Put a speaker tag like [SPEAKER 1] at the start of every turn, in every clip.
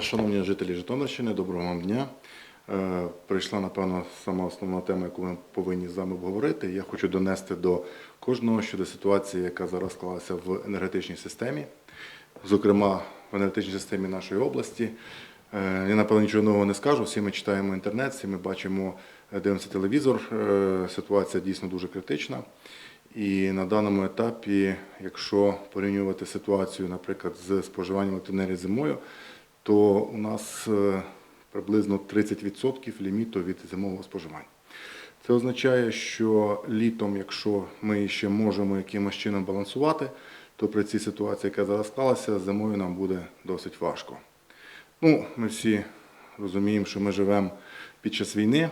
[SPEAKER 1] Шановні жителі Житомирщини, доброго вам дня. Е, Прийшла, напевно, сама основна тема, яку ми повинні з вами обговорити. Я хочу донести до кожного щодо ситуації, яка зараз склалася в енергетичній системі, зокрема в енергетичній системі нашої області. Е, Я, напевно, нічого нового не скажу. Всі ми читаємо інтернет, всі ми бачимо, е, дивимося телевізор. Ситуація дійсно дуже критична. І на даному етапі, якщо порівнювати ситуацію, наприклад, з споживанням електроенергії зимою, то у нас е, приблизно 30% ліміту від зимового споживання. Це означає, що літом, якщо ми ще можемо якимось чином балансувати, то при цій ситуації, яка зараз склалася, зимою нам буде досить важко. Ну, ми всі розуміємо, що ми живемо під час війни,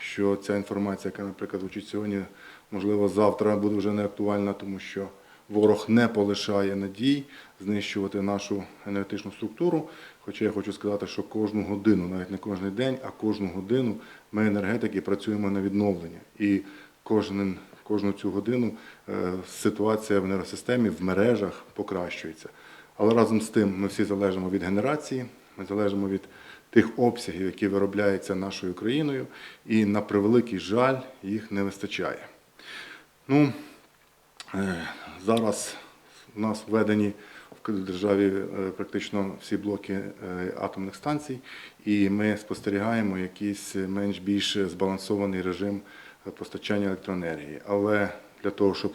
[SPEAKER 1] що ця інформація, яка, наприклад, звучить сьогодні, можливо, завтра буде вже не актуальна, тому що ворог не полишає надій знищувати нашу енергетичну структуру. Хоча я хочу сказати, що кожну годину, навіть не кожен день, а кожну годину ми енергетики працюємо на відновлення. І кожен, кожну цю годину е, ситуація в енергосистемі, в мережах покращується. Але разом з тим ми всі залежимо від генерації, ми залежимо від тих обсягів, які виробляються нашою країною, і на превеликий жаль їх не вистачає. Ну, е, зараз у нас введені в державі е, практично всі блоки е, атомних станцій, і ми спостерігаємо якийсь менш-більш збалансований режим е, постачання електроенергії. Але для того, щоб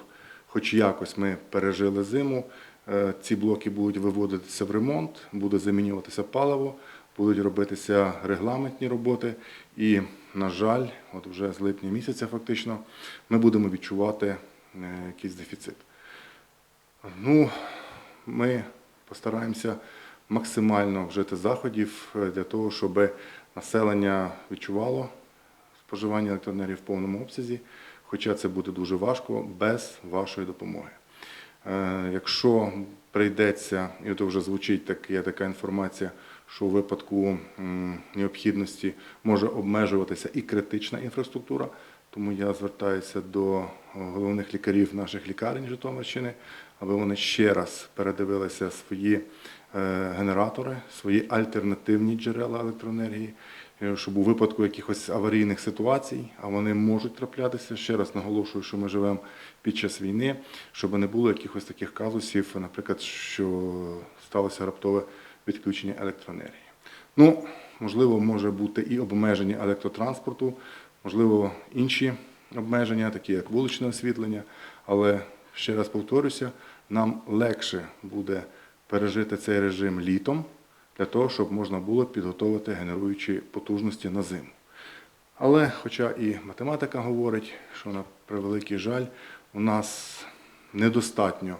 [SPEAKER 1] хоч якось ми пережили зиму, ці блоки будуть виводитися в ремонт, буде замінюватися паливо, будуть робитися регламентні роботи. І, на жаль, от вже з липня місяця фактично ми будемо відчувати якийсь дефіцит. Ну, ми постараємося максимально вжити заходів е, для того, щоб населення відчувало споживання електроенергії в повному обсязі, хоча це буде дуже важко без вашої допомоги. Е, Якщо прийдеться, і це вже звучить так, є така інформація, що у випадку необхідності може обмежуватися і критична інфраструктура, тому я звертаюся до головних лікарів наших лікарень Житомирщини, аби вони ще раз передивилися свої е, генератори, свої альтернативні джерела електроенергії, е, щоб у випадку якихось аварійних ситуацій, а вони можуть траплятися. Ще раз наголошую, що ми живемо під час війни, щоб не було якихось таких казусів, наприклад, що сталося раптове відключення електроенергії. Ну, можливо, може бути і обмеження електротранспорту, можливо, інші обмеження, такі як вуличне освітлення, але ще раз повторюся, нам легше буде пережити цей режим літом для того, щоб можна було підготовити генеруючі потужності на зиму. Але, хоча і математика говорить, що на превеликий жаль, у нас недостатньо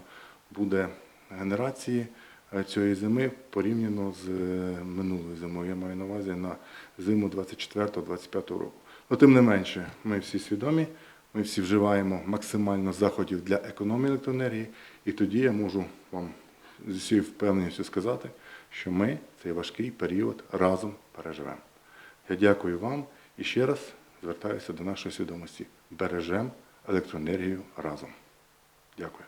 [SPEAKER 1] буде генерації е, цієї зими порівняно з е, минулою зимою. Я маю на увазі на зиму 24-25 року. Но тим не менше, ми всі свідомі, ми всі вживаємо максимально заходів для економії електроенергії, і тоді я можу вам з усією впевненістю сказати, що ми цей важкий період разом переживемо. Я дякую вам і ще раз звертаюся до нашої свідомості. Бережемо електроенергію разом. Дякую.